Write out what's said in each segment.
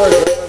Hello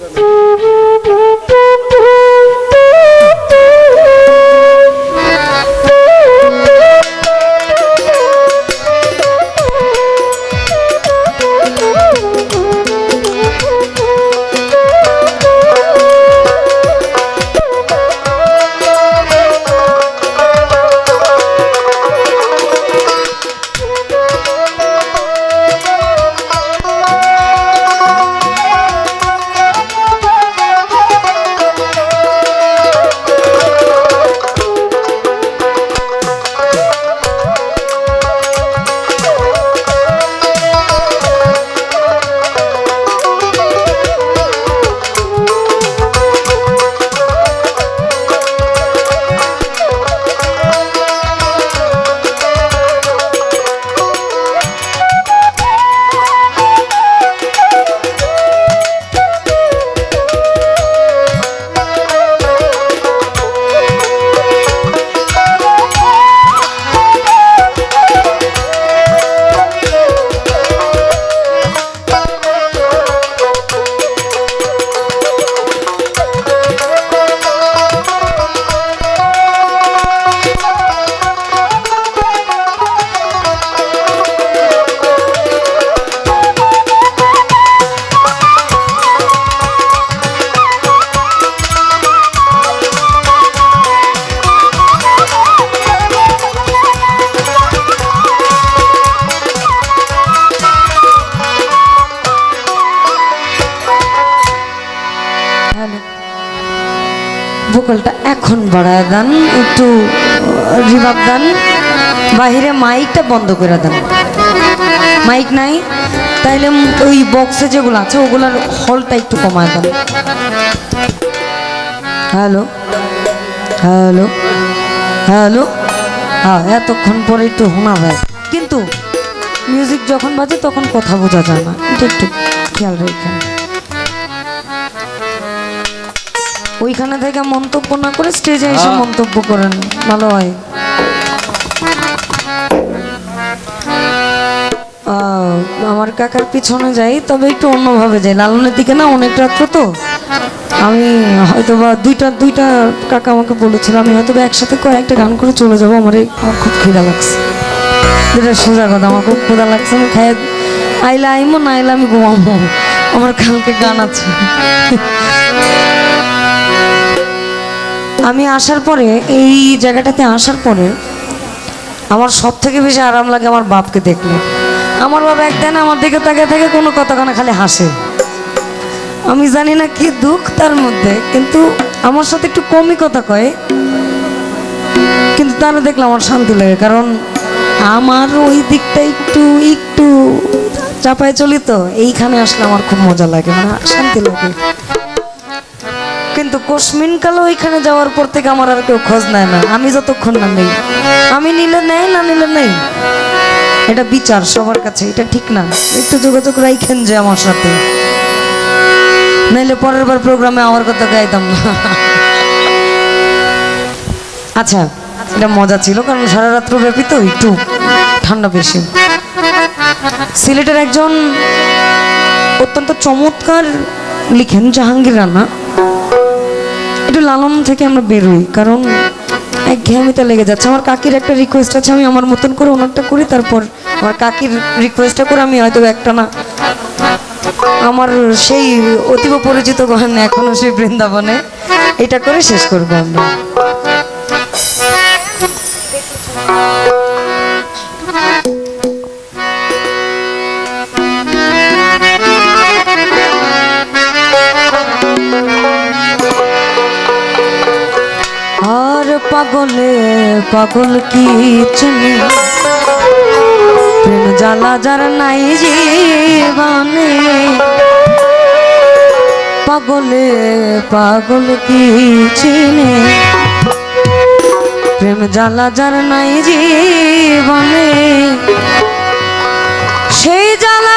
এখন বাড়ায় দেন, একটু রিভাব দেন, বাহিরে মাইকটা বন্ধ করে দেন। মাইক নাই, তাইলে ওই বক্সে যেগুলো আছে, ওগুলোর হলটা একটু কমায় দেন। Hello hello hello. হ্যাঁ এতক্ষণ পরে একটু শোনা যায়। কিন্তু মিউজিক যখন বাজে তখন কথা বোঝা যায় না। এটা একটু খেয়াল রাখেন। ওইখানে থেকে মন্তব্য না করে স্টেজে এসে হ্যাঁ। মন্তব্য করেন ভালো হয়। আমার কাকার পিছনে যাই তবে একটু অন্যভাবে যাই। লালনের দিকে না অনেক রাত্র তো আমি হয়তো বা দুইটা দুইটা কাকা আমাকে বলেছিল আমি হয়তো বা একসাথে কয়েকটা গান করে চলে যাব আমার এই- আমার খুব খিদা লাগছে। যেটা সোজা কথা আমার খুব ক্ষুদা লাগছে। আমি খাই আইলে আইমো না আইলে আমি ঘুমাবো। আমার কালকে গান আছে। আমি আসার পরে, এই জায়গাটাতে আসার পরে আমার সব থেকে বেশি আরাম লাগে আমার বাপকে দেখলে। আমার বাবা একদিন আমার দিকে তাকিয়ে থাকে, কোনো কানে খালি হাসে। আমি জানি না কি দুঃখ তার মধ্যে, কিন্তু আমার সাথে একটু কমই কথা কয়। কিন্তু তারা দেখলে আমার শান্তি লাগে, কারণ আমার ওই দিকটা একটু একটু চাপায় চলি তো, এইখানে আসলে আমার খুব মজা লাগে মানে শান্তি লাগে। কিন্তু কসমিন কালে ওইখানে যাওয়ার পর থেকে আমার আর কেউ খোঁজ নেয় না। আমি যতক্ষণ না নেই। আমি নিলে নেই না নিলে নেই? এটা বিচার সবার কাছে, এটা ঠিক না। একটু যোগাযোগ রাইখেন যে আমার সাথে। নাইলে পরের বার প্রোগ্রামে আমার কথা গাইতাম না। আচ্ছা এটা মজা ছিল, কারণ সারা রাত্র ব্যাপী তো একটু ঠান্ডা বেশি। সিলেটের একজন অত্যন্ত চমৎকার লিখেন, জাহাঙ্গীর রানা। লালন থেকে আমরা বেরোই, কারণ এক ঘেয়ামিতে লেগে যাচ্ছে। আমার কাকির একটা রিকোয়েস্ট আছে, আমি আমার মতন করে ওনারটা করি, তারপর আমার কাকির রিকোয়েস্টটা করে আমি হয়তো একটা না। আমার সেই অতীব পরিচিত গান এখনও সেই বৃন্দাবনে এটা করে শেষ করব আমরা। পাগল কি চিনি প্রেম জ্বালা যার নাই জীবনে। পাগলে, পাগল কি চিনে? প্রেম জ্বালা যার নাই জীবনে। সেই জ্বালা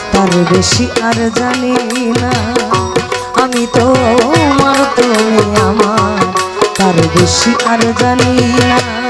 তার বেশি আর জানি না। আমি তো তুমি আমার তার বেশি আর জানি না।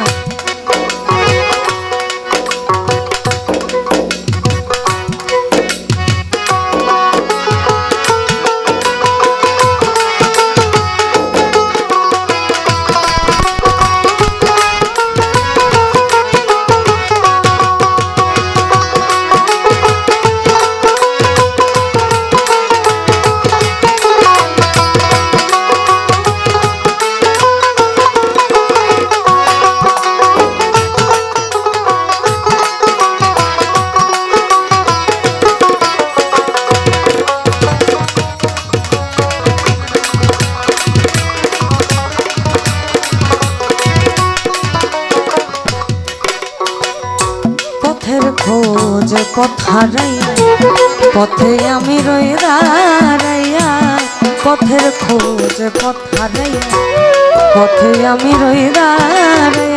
পথে আমি রই রাইয়া পথের খোঁজ পথ হারাইয়া পথে আমি রই দাঁড়াইয়া।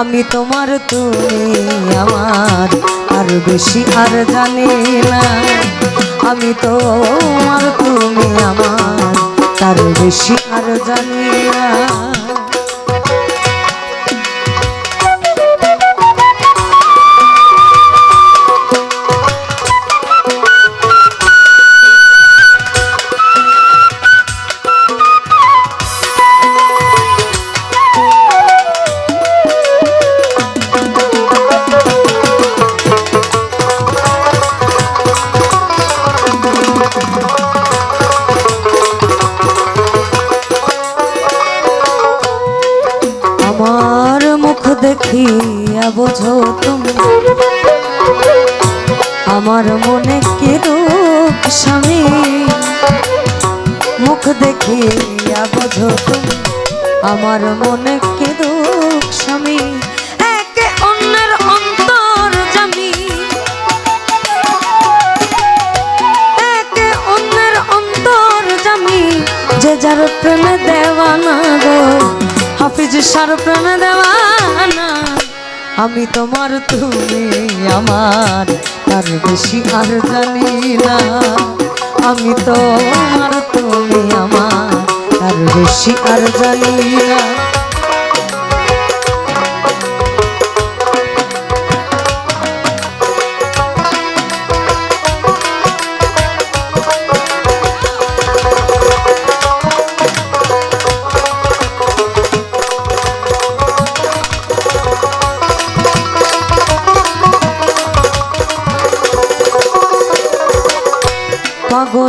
আমি তোমার তুমি আমার, আর বেশি আর জানি না। আমি তোমার তুমি আমার, তার বেশি আর জানি দেখিয়া বোঝো তুমি। আমার মনে কিরূপ স্বামী? মুখ দেখিয়া বোঝো তুমি। আমার মনে আমার তার বেশি আর জানি না। আমি তোমার, তুমি আমার তার বেশি আর জানি না।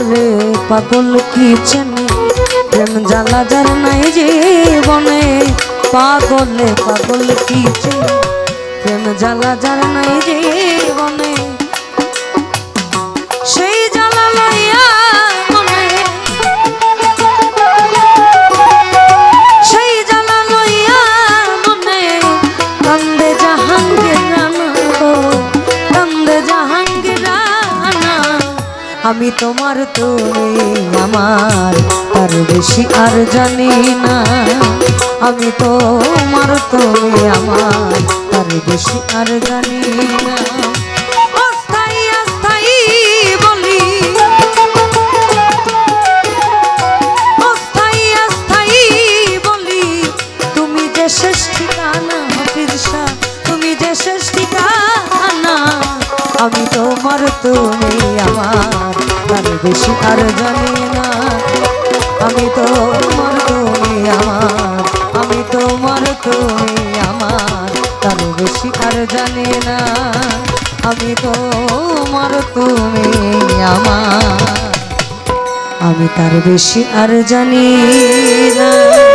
পাগলে পাগল কি চেনে? প্রেম জ্বালা যার নাই জীবনে। পাগলে পাগল কি চেনে? প্রেম জ্বালা যার নাই জীবনে আমি তোমার তুমি আমার, তার বেশি আর জানি না। আমি তোমার তুমি আমার, তার বেশি আর জানি না। আর জানি না। আমি তোমার তুমি আমার। আমি তোমার তুমি আমার। তার বেশি আর জানি না। আমি তোমার তুমি আমার। আমি তার বেশি আর জানি না।